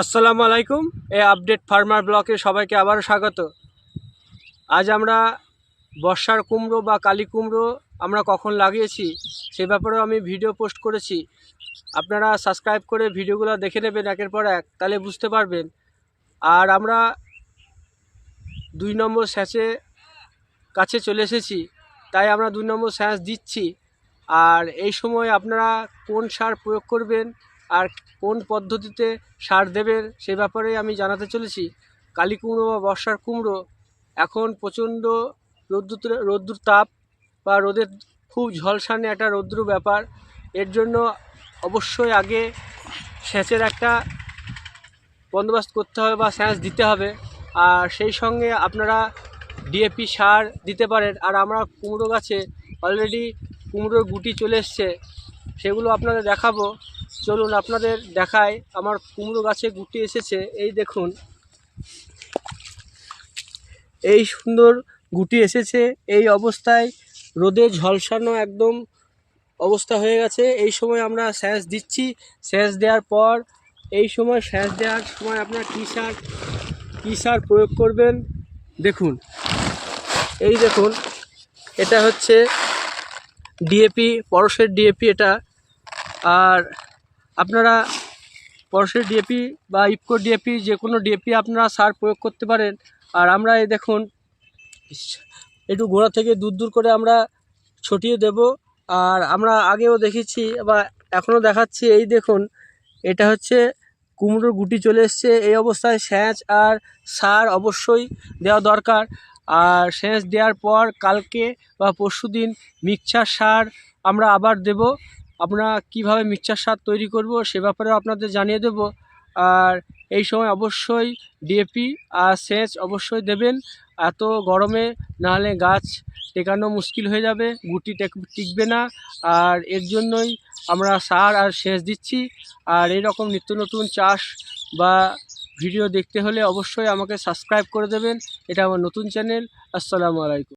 আসসালামু আলাইকুম এই আপডেট ফার্মার ব্লকে সবাইকে আবারও স্বাগত। আজ আমরা বর্ষার কুমড়ো বা কালী কুমড়ো আমরা কখন লাগিয়েছি সে ব্যাপারেও আমি ভিডিও পোস্ট করেছি। আপনারা সাবস্ক্রাইব করে ভিডিওগুলো দেখে নেবেন একের পর এক, তাহলে বুঝতে পারবেন। আর আমরা দুই নম্বর স্যাঁচে কাছে চলে এসেছি, তাই আমরা দুই নম্বর স্যাঁচ দিচ্ছি। আর এই সময় আপনারা কোন সার প্রয়োগ করবেন আর কোন পদ্ধতিতে সার দেবেন সে ব্যাপারে আমি জানাতে চলেছি। কালী কুমড়ো বা বর্ষার কুমড়ো, এখন প্রচণ্ড রোদ্দুর রোদ্দুর তাপ বা রোদের খুব ঝলসানে একটা রৌদ্র ব্যাপার। এর জন্য অবশ্যই আগে সেচের একটা বন্দোবস্ত করতে হবে বা সেচ দিতে হবে। আর সেই সঙ্গে আপনারা ডিএপি সার দিতে পারেন। আর আমরা কুমড়ো গাছে অলরেডি কুমড়োর গুটি চলে এসছে, সেগুলো আপনাদের দেখাবো। চলুন আপনাদের দেখায় আমার কুমড়ো গাছে গুটি এসেছে, এই দেখুন। এই সুন্দর গুটি এসেছে, এই অবস্থায় রোদে ঝলসানো একদম অবস্থা হয়ে গেছে। এই সময় আমরা স্যাঁচ দিচ্ছি, স্যাঁচ দেওয়ার পর, এই সময় স্যাঁচ দেওয়ার সময় আপনার কী সার কী সার প্রয়োগ করবেন? দেখুন। এই দেখুন, এটা হচ্ছে ডিএপি, পরশের ডিএপি এটা। আর আপনারা পরশের ডিএপি বা ইফকো ডিএপি যে কোনো ডিএপি আপনারা সার প্রয়োগ করতে পারেন। আর আমরা এই দেখুন, একটু গোড়া থেকে দূর দূর করে আমরা ছটিয়ে দেব। আর আমরা আগেও দেখেছি বা এখনও দেখাচ্ছি, এই দেখুন, এটা হচ্ছে কুমড়োর গুটি চলে এসছে। এই অবস্থায় স্যাঁচ আর সার অবশ্যই দেওয়া দরকার। আর সেচ দেওয়ার পর কালকে বা পরশু দিন মিক্সচার সার আমরা আবার দেব। আমরা কীভাবে মিক্সচার সার তৈরি করব সে ব্যাপারেও আপনাদের জানিয়ে দেব। আর এই সময় অবশ্যই ডিএপি আর সেচ অবশ্যই দেবেন। এত গরমে নাহলে গাছ টেকানো মুশকিল হয়ে যাবে, গুটি টিকবে না। আর এর জন্যই আমরা সার আর সেচ দিচ্ছি। আর এই রকম নিত্য নতুন চাষ বা ভিডিও দেখতে হলে অবশ্যই আমাকে সাবস্ক্রাইব করে দেবেন। এটা আমার নতুন চ্যানেল। আসসালামু আলাইকুম।